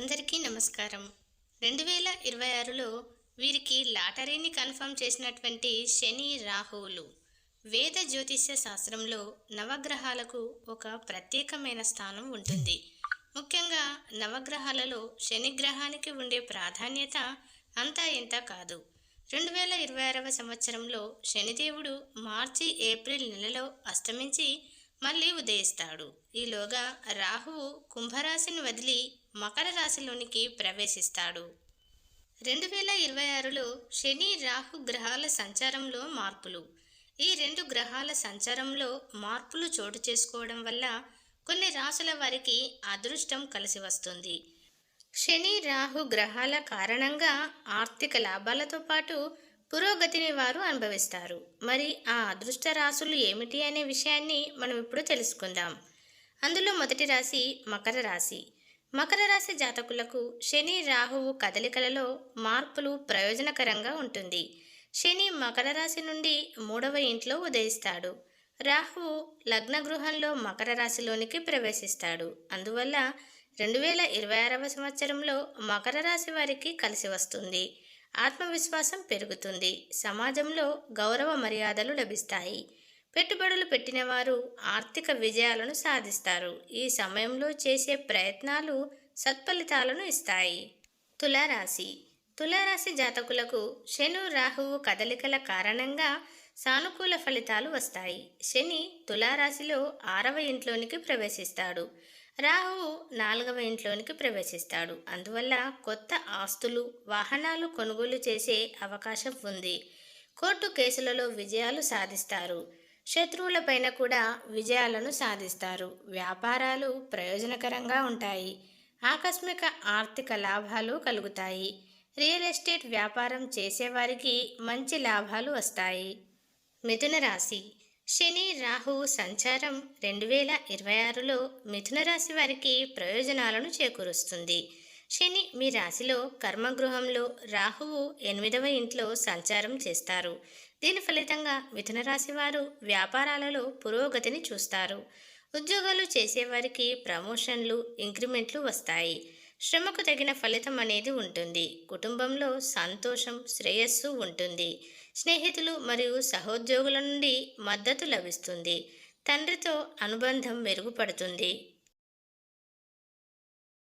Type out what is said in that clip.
అందరికీ నమస్కారం. రెండు వేల ఇరవై ఆరులో వీరికి లాటరీని కన్ఫర్మ్ చేసినటువంటి శని రాహువులు. వేద జ్యోతిష్య శాస్త్రంలో నవగ్రహాలకు ఒక ప్రత్యేకమైన స్థానం ఉంటుంది. ముఖ్యంగా నవగ్రహాలలో శని గ్రహానికి ఉండే ప్రాధాన్యత అంతా ఇంత కాదు. రెండు వేల ఇరవై ఆరవ సంవత్సరంలో శనిదేవుడు మార్చి ఏప్రిల్ నెలలో అస్తమించి మళ్ళీ ఉదయిస్తాడు. ఈలోగా రాహువు కుంభరాశిని వదిలి మకర రాశిలోనికి ప్రవేశిస్తాడు. రెండు వేల ఇరవై ఆరులో శని రాహు గ్రహాల సంచారంలో మార్పులు. ఈ రెండు గ్రహాల సంచారంలో మార్పులు చోటు చేసుకోవడం వల్ల కొన్ని రాశుల వారికి అదృష్టం కలిసి వస్తుంది. శని రాహు గ్రహాల కారణంగా ఆర్థిక లాభాలతో పాటు పురోగతిని వారు అనుభవిస్తారు. మరి ఆ అదృష్ట రాశులు ఏమిటి అనే విషయాన్ని మనం ఇప్పుడు తెలుసుకుందాం. అందులో మొదటి రాశి మకర రాశి. మకర రాశి జాతకులకు శని రాహువు కదలికలలో మార్పులు ప్రయోజనకరంగా ఉంటుంది. శని మకర రాశి నుండి మూడవ ఇంట్లో ఉదయిస్తాడు. రాహువు లగ్న గృహంలో మకర రాశిలోనికి ప్రవేశిస్తాడు. అందువల్ల రెండు వేల ఇరవై ఆరవ సంవత్సరంలో మకర రాశి వారికి కలిసి వస్తుంది. ఆత్మవిశ్వాసం పెరుగుతుంది. సమాజంలో గౌరవ మర్యాదలు లభిస్తాయి. పెట్టుబడులు పెట్టిన వారు ఆర్థిక విజయాలను సాధిస్తారు. ఈ సమయంలో చేసే ప్రయత్నాలు సత్ఫలితాలను ఇస్తాయి. తులారాశి. తులారాశి జాతకులకు శను రాహువు కదలికల కారణంగా సానుకూల ఫలితాలు వస్తాయి. శని తులారాశిలో ఆరవ ఇంట్లోనికి ప్రవేశిస్తాడు. రాహువు నాలుగవ ఇంట్లోనికి ప్రవేశిస్తాడు. అందువల్ల కొత్త ఆస్తులు వాహనాలు కొనుగోలు చేసే అవకాశం ఉంది. కోర్టు కేసులలో విజయాలు సాధిస్తారు. శత్రువులపైన కూడా విజయాలను సాధిస్తారు. వ్యాపారాలు ప్రయోజనకరంగా ఉంటాయి. ఆకస్మిక ఆర్థిక లాభాలు కలుగుతాయి. రియల్ ఎస్టేట్ వ్యాపారం చేసేవారికి మంచి లాభాలు వస్తాయి. మిథున రాశి. శని రాహు సంచారం రెండు వేల ఇరవై ఆరులో మిథున రాశి వారికి ప్రయోజనాలను చేకూరుస్తుంది. శని మీ రాశిలో కర్మగృహంలో రాహువు ఎనిమిదవ ఇంట్లో సంచారం చేస్తారు. దీని ఫలితంగా మిథున రాశి వారు వ్యాపారాలలో పురోగతిని చూస్తారు. ఉద్యోగాలు చేసేవారికి ప్రమోషన్లు ఇంక్రిమెంట్లు వస్తాయి. శ్రమకు తగిన ఫలితం అనేది ఉంటుంది. కుటుంబంలో సంతోషం శ్రేయస్సు ఉంటుంది. స్నేహితులు మరియు సహోద్యోగుల నుండి మద్దతు లభిస్తుంది. తండ్రితో అనుబంధం మెరుగుపడుతుంది.